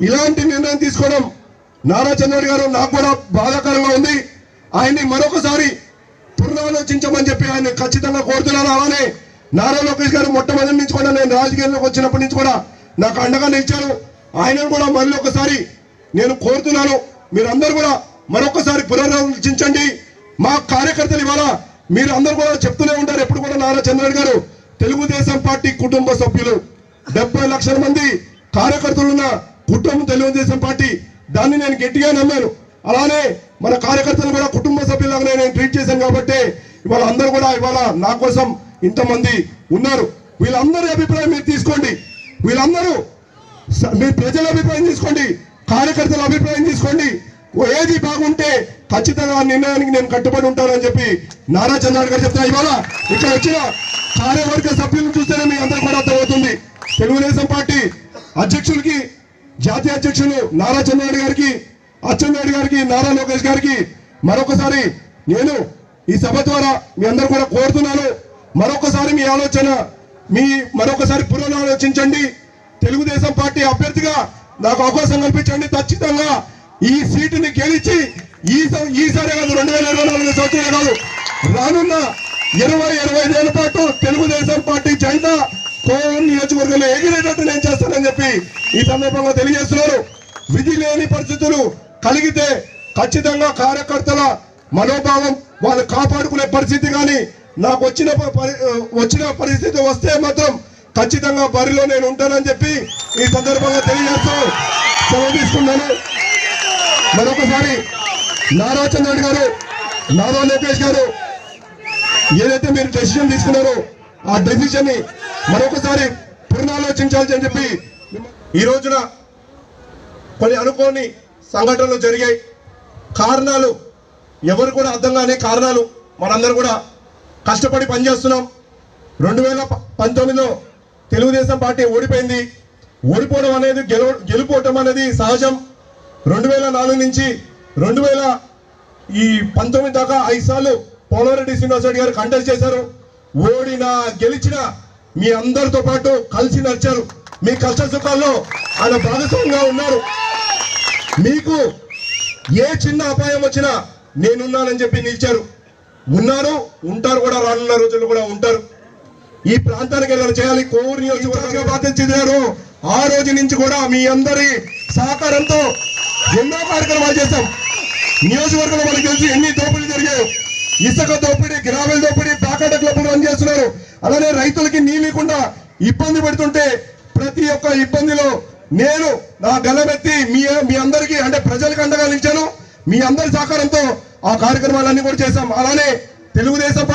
ఇలాంటి నిర్ణయం తీసుకోవడం నారా చంద్రబాబు గారు నాకు కూడా బాధాకరంగా ఉంది. ఆయన్ని మరొకసారి పునరాలోచించమని చెప్పి ఆయన ఖచ్చితంగా కోరుతున్నాను. అలానే నారా లోకేష్ గారు మొట్టమొదటి నుంచి కూడా నేను రాజకీయాల్లోకి వచ్చినప్పటి నుంచి కూడా నాకు అండగా నిలిచారు. ఆయనను కూడా మళ్ళీ ఒకసారి నేను కోరుతున్నాను. మీరందరూ కూడా మరొకసారి పునరాలోచించండి. మా కార్యకర్తలు ఇవాళ మీరు అందరూ కూడా చెప్తూనే ఉంటారు. ఎప్పుడు కూడా నారా చంద్రబాబు గారు తెలుగుదేశం పార్టీ కుటుంబ సభ్యులు. డెబ్బై లక్షల మంది కార్యకర్తలున్న కుటుంబం తెలుగుదేశం పార్టీ. దాన్ని నేను గట్టిగా నమ్మాను. అలానే మన కార్యకర్తలు కూడా కుటుంబ సభ్యులాగానే నేను ట్రీట్ చేశాను కాబట్టి ఇవాళ అందరూ కూడా ఇవాళ నా కోసం ఇంతమంది ఉన్నారు. వీళ్ళందరి అభిప్రాయం మీరు తీసుకోండి. వీళ్ళందరూ మీ ప్రజల అభిప్రాయం తీసుకోండి. కార్యకర్తల అభిప్రాయం తీసుకోండి. ఓ ఏది బాగుంటే ఖచ్చితంగా నిర్ణయానికి నేను కట్టుబడి ఉంటానని చెప్పి నారా చంద్రబాబు గారు చెప్తున్నా ఇవాళ ఇక్కడ వచ్చిన కార్యవర్గ సభ్యులు చూస్తేనే మీ అందరూ కూడా అర్థమవుతుంది తెలుగుదేశం పార్టీ అధ్యక్షులకి జాతీయ అధ్యక్షులు నారా చంద్రనాయుడు గారికి అచ్చెన్నాయుడు గారికి నారా లోకేష్ గారికి మరొకసారి నేను ఈ సభ ద్వారా మీ అందరు కూడా కోరుతున్నాను. మరొకసారి మీ ఆలోచన మీ మరొకసారి పునరాలోచించండి. తెలుగుదేశం పార్టీ అభ్యర్థిగా నాకు అవకాశం కల్పించండి. ఖచ్చితంగా ఈ సీటుని గెలిచి ఈ ఈసారి కాదు రెండు వేల ఇరవై నాలుగు సంవత్సరాలు కాదు రానున్న ఇరవై ఇరవై ఐదేళ్ళ పాటు తెలుగుదేశం పార్టీ జెండా కోవూరు నియోజకవర్గంలో ఎగిరేటట్టు నేను చేస్తానని చెప్పి ఈ సందర్భంగా తెలియజేస్తున్నారు. విధి లేని పరిస్థితులు కలిగితే ఖచ్చితంగా కార్యకర్తల మనోభావం వాళ్ళు కాపాడుకునే పరిస్థితి కానీ నాకు వచ్చిన పరి- వచ్చిన పరిస్థితి వస్తే మాత్రం ఖచ్చితంగా బరిలో నేను ఉంటానని చెప్పి ఈ సందర్భంగా తెలియజేస్తూ సెలవు తీసుకున్నాను. మరొకసారి నారా చంద్రబాబు గారు నారా లోకేష్ గారు ఏదైతే మీరు డెసిషన్ తీసుకున్నారో ఆ డెసిషన్ని మరొకసారి పునరాలోచించాలి అని చెప్పి ఈ రోజున కొన్ని అనుకోని సంఘటనలు జరిగాయి. కారణాలు ఎవరు కూడా అర్థం కాని కారణాలు మనందరూ కూడా కష్టపడి పనిచేస్తున్నాం. రెండు వేల పంతొమ్మిదిలో తెలుగుదేశం పార్టీ ఓడిపోయింది. ఓడిపోవడం అనేది గెలవ గెలుపోవటం అనేది సహజం. రెండు వేల నాలుగు నుంచి రెండు వేల ఈ పంతొమ్మిది దాకా ఐదు సార్లు పోలవరెడ్డి శ్రీనివాసరెడ్డి గారు కంటెస్ట్ చేశారు. ఓడినా గెలిచినా మీ అందరితో పాటు కలిసి నడిచారు. మీ కష్ట సుఖాల్లో ఆయన భాగస్వామిగా ఉన్నారు. మీకు ఏ చిన్న అపాయం వచ్చినా నేనున్నానని చెప్పి నిలిచారు. ఉన్నారు ఉంటారు కూడా రానున్న రోజులు కూడా ఉంటారు. ఈ ప్రాంతానికి ఏదైనా చేయాలి. కోవూరు నియోజకవర్గంగా బాధ్యత ఆ రోజు నుంచి కూడా మీ అందరి సహకారంతో ఎన్నో కార్యక్రమాలు చేశాం. నియోజకవర్గంలో మనకు తెలిసి ఎన్ని దోపిడీలు జరిగాయి. ఇసుక దోపిడీ గ్రామీణ దోపిడీ ప్యాకెట్ క్లబ్లు రన్ చేస్తున్నారు. అలానే రైతులకి నీళ్ళకుండా ఇబ్బంది పెడుతుంటే ప్రతి ఒక్క ఇబ్బందిలో నేను నా గలమెత్తి మీ మీ అందరికీ అంటే ప్రజలకు అండగా నిలిచాను. మీ అందరి సహకారంతో ఆ కార్యక్రమాలన్నీ కూడా చేశాం. అలానే తెలుగుదేశం